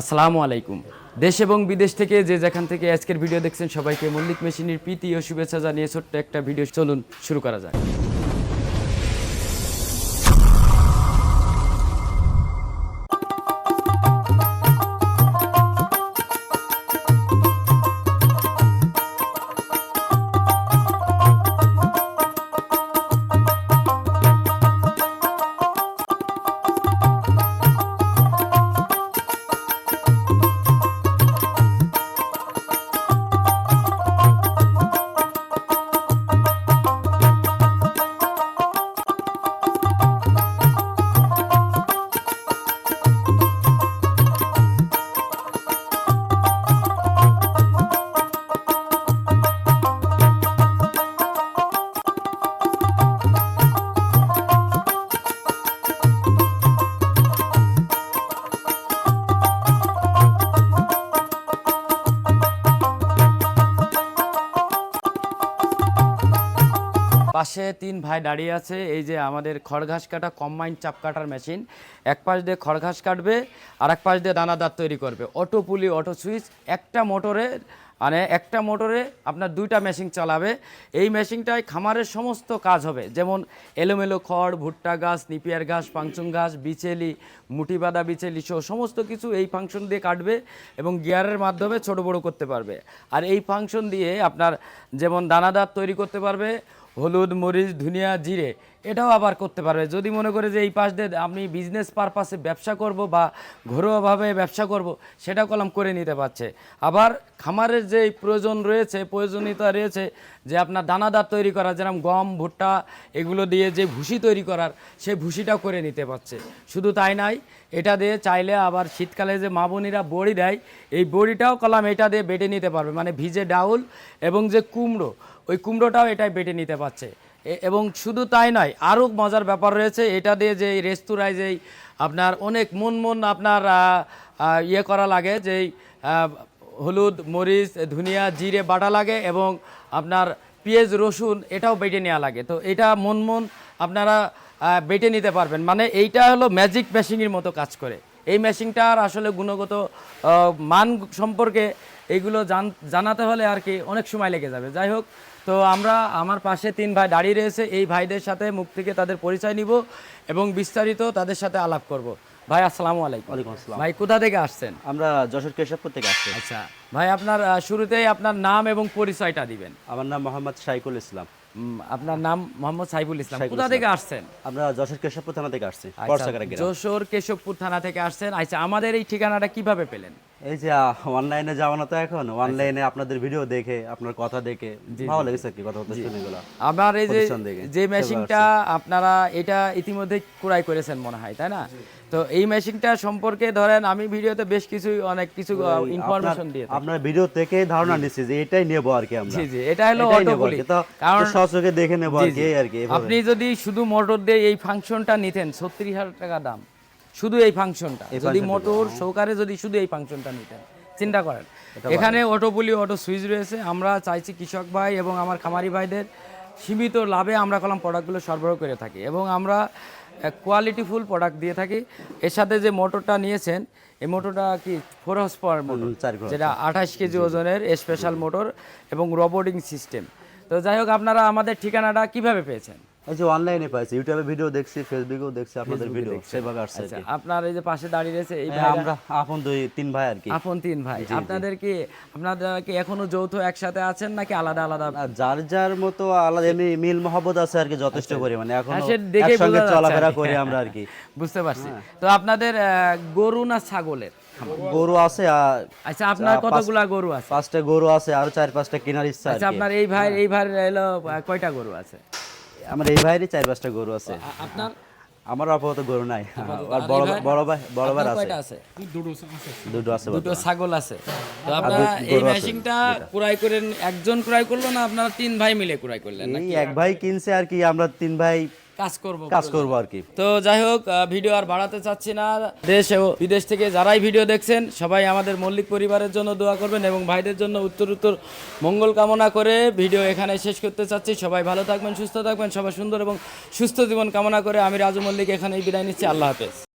আসসালামু আলাইকুম। দেশ এবং বিদেশ থেকে যে যেখান থেকে আজকের ভিডিও দেখছেন সবাইকে মল্লিক মেশিনের প্রীতি ও শুভেচ্ছা জানিয়ে ছোট্ট একটা ভিডিও চলুন শুরু করা যাক। পাশে তিন ভাই দাঁড়িয়ে আছে, এই যে আমাদের খড় ঘাস কাটা কম্বাইন চাপ কাটার মেশিন এক পাশ দিয়ে খড় ঘাস কাটবে আর এক পাশ দিয়ে দানাদার তৈরি করবে। অটো পুলি, অটো সুইচ, একটা মোটরে মানে একটা মোটরে আপনার দুইটা মেশিন চালাবে। এই মেশিনটায় খামারের সমস্ত কাজ হবে, যেমন এলোমেলো খড়, ভুট্টা গাছ, নিপিয়ার ঘাস পাংচুং ঘাস বিচেলি মুটি বাঁধা বিচেলি সহ সমস্ত কিছু এই ফাংশন দিয়ে কাটবে এবং গিয়ারের মাধ্যমে ছোট বড় করতে পারবে। আর এই ফাংশন দিয়ে আপনার যেমন দানাদার তৈরি করতে পারবে হলুদ মরিচ ধনিয়া জিরে এটাও আবার করতে পারবে। যদি মনে করে যে এই পাশ দিয়ে আমি বিজনেস পারপাসে ব্যবসা করব বা ঘরোয়াভাবে ব্যবসা করব, সেটা কলম করে নিতে পারছে। আবার খামারের যে প্রয়োজন রয়েছে, প্রয়োজনীয়তা রয়েছে, যে আপনার দানাদার তৈরি করা, যেরকম গম, ভুট্টা, এগুলো দিয়ে যে ভুসি তৈরি করার সেই ভুসিটাও করে নিতে পারছে। শুধু তাই নাই এটা দিয়ে চাইলে আবার শীতকালে যে মা বোনিরা বড়ি দেয়, এই বড়িটাও কলাম এটা দিয়ে বেটে নিতে পারবে। মানে ভিজে ডাউল এবং যে কুমড়ো, ওই কুমড়োটাও এটাই বেটে নিতে পারছে। এবং শুধু তাই নয়, আরও মজার ব্যাপার রয়েছে, এটা দিয়ে যে রেস্তোরাঁয় যেই আপনার অনেক মন মন আপনার ইয়ে করা লাগে, যেই হলুদ, মরিচ, ধনিয়া, জিরে, বাটা লাগে এবং আপনার পেঁয়াজ, রসুন, এটাও বেটে নেওয়া লাগে। তো এটা মন মন আপনারা বেটে নিতে পারবেন। মানে এইটা হলো ম্যাজিক মেশিনের মতো কাজ করে। এই মেশিনটার আসলে গুণগত মান সম্পর্কে এইগুলো জান, জানাতে হলে আর কি অনেক সময় লেগে যাবে। যাই হোক তো আমরা আমার পাশে তিন ভাই দাঁড়িয়ে রয়েছে। এই ভাইদের সাথে মুখ থেকে তাদের পরিচয় নিব এবং বিস্তারিত তাদের সাথে আলাপ করব। ভাই আসসালামু আলাইকুম। ওয়ালাইকুম আসসালাম। ভাই কোথা থেকে আসছেন? আমরা যশোর কেশবপুর থেকে আসছি। আচ্ছা ভাই আপনার শুরুতেই আপনার নাম এবং পরিচয়টা দিবেন। আমার নাম মোহাম্মদ শাইকুল ইসলাম। আপনার নাম মোহাম্মদ সাইফুল ইসলাম। কোথা থেকে আসছেন? আমরা যশোর কেশবপুর থানা থেকে আসছি আচ্ছা, যশোর কেশবপুর থানা থেকে আসছেন। আচ্ছা আমাদের এই ঠিকানাটা কীভাবে পেলেন? এই যে অনলাইনে তো এখন? অনলাইনে আপনাদের ভিডিও দেখে আপনার কথা দেখে। ভালো লেগেছে কি কথা বলতে শুনে এগুলো। আমার এই যে যে মেশিনটা আপনারা এটা ইতিমধ্যে ক্রয় করেছেন মনে হয় তাই না? তো এই মেশিনটা সম্পর্কে ধরেন আমি ভিডিওতে বেশ কিছু অনেক কিছু ইনফরমেশন দিয়ে আপনার ভিডিও থেকে ধারণা নিচ্ছি যে এটাই নেব আর কি আমরা। জি জি এটা হলো কারণ সচকে দেখে নেব আর কি আর কি আপনি যদি শুধু মোটর দিয়ে এই ফাংশনটা নিতেন ছত্রিশ হাজার টাকা দাম। শুধু এই ফাংশনটা। যদি মোটর সহকারে যদি শুধু এই ফাংশনটা নিতেন চিন্তা করেন। এখানে অটো পুলি অটো সুইচ রয়েছে। আমরা চাইছি কৃষক ভাই এবং আমার খামারি ভাইদের সীমিত লাভে আমরা কলম প্রোডাক্টগুলো সরবরাহ করে থাকি এবং আমরা কোয়ালিটিফুল প্রোডাক্ট দিয়ে থাকি। এর সাথে যে মোটরটা নিয়েছেন এই মোটরটা কি ফোর হর্স পাওয়ার মোটর চার যেটা আঠাশ কেজি ওজনের স্পেশাল মোটর এবং রোবোটিং সিস্টেম তো যাই হোক আপনারা আমাদের ঠিকানাটা কীভাবে পেয়েছেন? এই যে অনলাইনে পাইছি ইউটিউবে ভিডিও দেখছি ফেসবুকেও দেখছি আপনাদের ভিডিও সেভাবে আসছে আচ্ছা আপনার এই যে পাশে দাঁড়িয়ে রয়েছে এই হ্যাঁ, ভাইরা আমরা আপন দুই তিন ভাই আর কি। আপন তিন ভাই। আপনাদের কি আপনাদের কি এখনও যৌথ একসাথে আছেন নাকি আলাদা আলাদা? যার যার মতো আলাদা এমনি মিল মহব্বত আছে আর কি যথেষ্ট পরিমাণে। এখন হ্যাঁ, দেখেই একসঙ্গে চলাফেরা করি আমরা আর কি। বুঝতে পারছি। তো আপনাদের গরু না ছাগলের? গরু আছে আচ্ছা আপনার কতগুলা গরু আছে? পাঁচটা গরু আছে আর চার পাঁচটা কেনার ইচ্ছা আর আচ্ছা আপনার এই ভাই এই ভাই কয়টা গরু আছে? আমার এই ভাইয়েরই চার পাঁচটা গরু আছে। আপনার? আমার আপাতত গরু নাই। আর বড় বড় ভাই বড় ভাই আছে। দুটো আছে দুটো ছাগল আছে। তো আপনারা এই ম্যাচিংটা কুরাই করেন একজন কুরাই করল না আপনারা তিন ভাই মিলে কুরাই করলেন? নাকি এক ভাই কিনছে আর কি আমরা তিন ভাই কাজ করব কাজ করব আর কি। তো যাই হোক ভিডিও আর বাড়াতে চাচ্ছি না। দেশ ও বিদেশ থেকে যারাই ভিডিও দেখছেন সবাই আমাদের মল্লিক পরিবারের জন্য দোয়া করবেন এবং ভাইদের জন্য উত্তর উত্তর মঙ্গল কামনা করে ভিডিও এখানে শেষ করতে চাচ্ছি। সবাই ভালো থাকবেন সুস্থ থাকবেন সবাই সুন্দর এবং সুস্থ জীবন কামনা করে আমি রাজু মল্লিক এখানেই বিদায় নিচ্ছি। আল্লাহ হাফেজ।